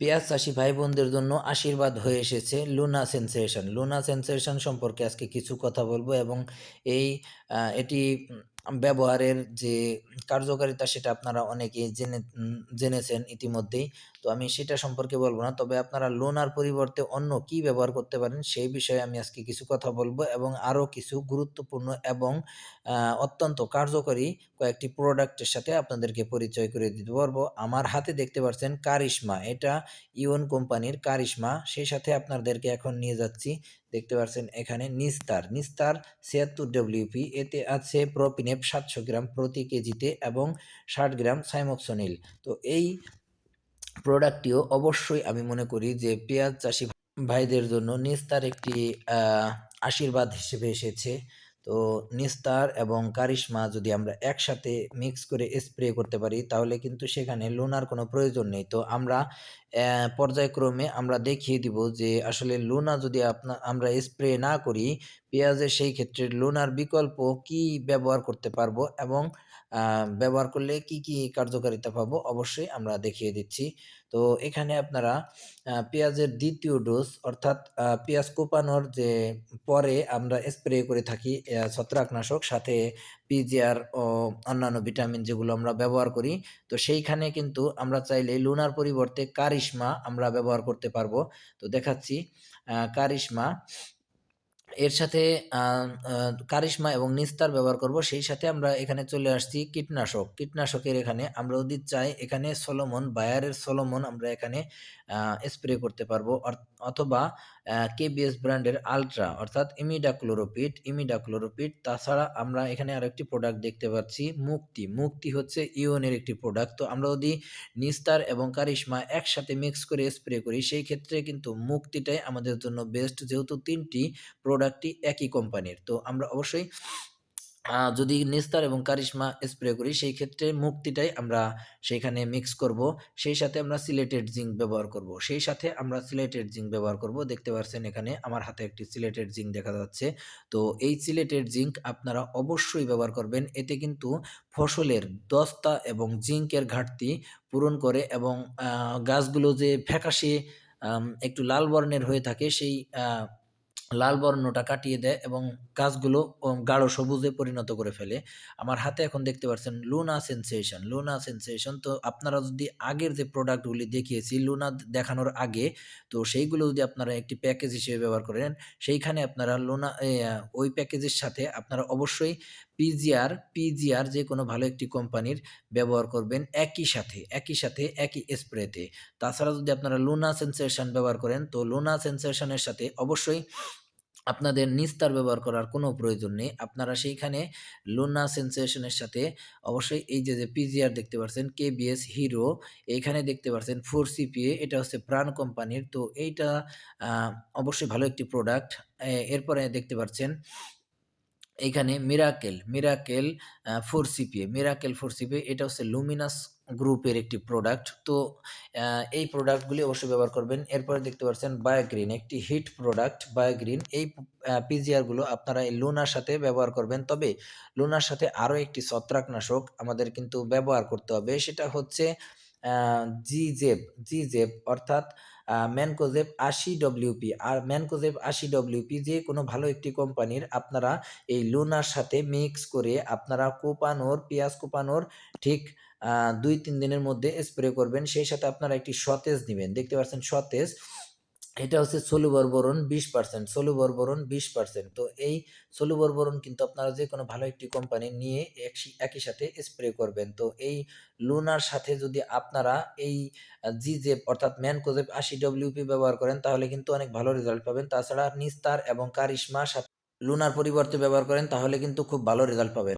পেঁয়াজ চাষি ভাই বোনদের জন্য আশীর্বাদ হয়ে এসেছে লুনা সেন্সেশন। লুনা সেন্সেশন সম্পর্কে আজকে কিছু কথা বলব এবং এই এটি ব্যবহারের যে কার্যকারিতা সেটা আপনারা অনেকেই জেনে জেনেছেন ইতিমধ্যেই। তো আমি সেটা সম্পর্কে বলব না। তবে আপনারা লোনার পরিবর্তে অন্য কি ব্যবহার করতে পারেন সেই বিষয়ে আমি আজকে কিছু কথা বলব এবং আরও কিছু গুরুত্বপূর্ণ এবং অত্যন্ত কার্যকরী কয়েকটি প্রোডাক্টের সাথে আপনাদেরকে পরিচয় করে দিতে পারব। আমার হাতে দেখতে পাচ্ছেন কারিশমা এটা ইওন কোম্পানির কারিশমা সেই সাথে আপনাদেরকে এখন নিয়ে যাচ্ছি দেখতে পাচ্ছেন এখানে নিস্তার। নিস্তার ছিয়াত্তর ডব্লিউপি এতে আছে প্রোপিনেপ সাতশো গ্রাম প্রতি কেজিতে এবং ষাট গ্রাম সাইমক্সোনিল। তো এই প্রোডাক্টটিও অবশ্যই আমি মনে করি যে পেঁয়াজ চাষি ভাইদের জন্য নিস্তার একটি আশীর্বাদ হিসেবে এসেছে। তো নিস্তার এবং কারিশমা যদি আমরা একসাথে মিক্স করে স্প্রে করতে পারি, তাহলে কিন্তু সেখানে লোনার কোনো প্রয়োজন নেই। তো আমরা পর্যায়ক্রমে আমরা দেখিয়ে দিব যে আসলে লোনা যদি আপনা, আমরা স্প্রে না করি পেঁয়াজে সেই ক্ষেত্রে লোনার বিকল্প কি ব্যবহার করতে পারব এবং ব্যবহার করলে কি কি কার্যকারিতা পাবো? অবশ্যই আমরা দেখিয়ে দিচ্ছি। তো এখানে আপনারা পেঁয়াজের দ্বিতীয় ডোজ অর্থাৎ পেঁয়াজ কোপানোর যে পরে আমরা স্প্রে করে থাকি ছত্রাকনাশক, সাথে পিজিআর ও অন্যান্য ভিটামিন যেগুলো আমরা ব্যবহার করি, তো সেইখানে কিন্তু আমরা চাইলে লুনার পরিবর্তে কারিশমা আমরা ব্যবহার করতে পারব। তো দেখাচ্ছি কারিশমা এর সাথে কারিশমা এবং নিস্তার ব্যবহার করব। সেই সাথে আমরা এখানে চলে আসছি কীটনাশক। কীটনাশকের এখানে আমরা যদি চাই এখানে সলোমন, বায়ারের সলোমন আমরা এখানে স্প্রে করতে পারব। অথবা কেবিএস ব্র্যান্ডের আলট্রা অর্থাৎ ইমিডাক্লোরোপিড ইমিডাক্লোরোপিড। তাছাড়া আমরা এখানে আরেকটি প্রোডাক্ট দেখতে পাচ্ছি, মুক্তি। মুক্তি হচ্ছে ইওনের একটি প্রোডাক্ট। তো আমরা যদি নিস্তার এবং কারিশমা একসাথে মিক্স করে স্প্রে করি। সেই ক্ষেত্রে কিন্তু মুক্তিটাই আমাদের জন্য বেস্ট। যেহেতু তিনটি প্রোডাক্টই একই কোম্পানির। তো আমরা অবশ্যই যদি নিস্তার এবং কারিশমা স্প্রে করি, সেই ক্ষেত্রে মুক্তিটাই আমরা সেখানে মিক্স করব। সেই সাথে আমরা সিলেটেড জিঙ্ক ব্যবহার করব। সেই সাথে আমরা সিলেটেড জিঙ্ক ব্যবহার করব। দেখতে পাচ্ছেন এখানে আমার হাতে একটি সিলেটেড জিঙ্ক দেখা যাচ্ছে। তো এই সিলেটেড জিঙ্ক আপনারা অবশ্যই ব্যবহার করবেন। এতে কিন্তু ফসলের দস্তা এবং জিঙ্কের ঘাটতি পূরণ করে এবং গাছগুলো যে ফ্যাকাশে একটু লাল বর্ণের হয়ে থাকে, সেই লাল বর্ণটা কাটিয়ে দেয় এবং গাছগুলো গাঢ় সবুজে পরিণত করে ফেলে। আমার হাতে এখন দেখতে পাচ্ছেন লুনা সেন্সেশন লুনা সেন্সেশন তো আপনারা যদি আগের যে প্রোডাক্টগুলি দেখিয়েছি লুনা দেখানোর আগে, তো সেইগুলো যদি আপনারা একটি প্যাকেজ হিসেবে ব্যবহার করেন সেইখানে আপনারা লুনা ওই প্যাকেজের সাথে আপনারা অবশ্যই পিজিআর পিজিআর যে কোনো ভালো একটি কোম্পানির ব্যবহার করবেন একই সাথে একই সাথে, একই স্প্রেতে তাছাড়া যদি আপনারা লুনা সেন্সেশন ব্যবহার করেন, তো লুনা সেন্সেশনের সাথে অবশ্যই আপনাদের নিস্তার ব্যবহার করার কোনো প্রয়োজন নেই। আপনারা সেইখানে লোনা সেন্সেশনের সাথে অবশ্যই এই যে যে পিজিআর দেখতে পাচ্ছেন কেবিএস হিরো এইখানে দেখতে পাচ্ছেন ফোর সিপিএ এটা হচ্ছে প্রাণ কোম্পানির। তো এইটা অবশ্যই ভালো একটি প্রোডাক্ট এরপরে দেখতে পাচ্ছেন এইখানে miracle miracle four CPA miracle four CPA এটা হচ্ছে লুমিনাস গ্রুপের একটি প্রোডাক্ট তো এই প্রোডাক্টগুলি অবশ্যই ব্যবহার করবেন। এরপরে দেখতে পাচ্ছেন বায়োগ্রিন একটি হিট প্রোডাক্ট বায়োগ্রিন এই পিজিআরগুলো আপনারা এই লুনার সাথে ব্যবহার করবেন। তবে লুনার সাথে আরও একটি ছত্রাকনাশক আমাদের কিন্তু ব্যবহার করতে হবে। সেটা হচ্ছে জিজেব জিজেব অর্থাৎ ম্যানকোজেব আশি ডব্লিউপি আর ম্যানকোজেব আশি ডব্লিউপি যে কোনো ভালো একটি কোম্পানির আপনারা এই লুনার সাথে মিক্স করে আপনারা কোপানোর, পেঁয়াজ কোপানোর ঠিক দুই তিন দিনের মধ্যে স্প্রে করবেন। সেই সাথে আপনারা একটি সতেজ নেবেন। দেখতে পাচ্ছেন সতেজ। এটা হচ্ছে সলুবর বোরন বিশ পার্সেন্ট সলুবর বোরন বিশ পার্সেন্ট তো এই সলুবর বোরন কিন্তু আপনারা যে কোনো ভালো একটি কোম্পানি নিয়ে একই একই সাথে স্প্রে করবেন। তো এই লুনার সাথে যদি আপনারা এই জিজেপ অর্থাৎ ম্যানকোজেপ আশি ডব্লিউপি ব্যবহার করেন, তাহলে কিন্তু অনেক ভালো রেজাল্ট পাবেন। তাছাড়া নিস্তার এবং কারিশমা সাথে লুনার পরিবর্তে ব্যবহার করেন, তাহলে কিন্তু খুব ভালো রেজাল্ট পাবেন।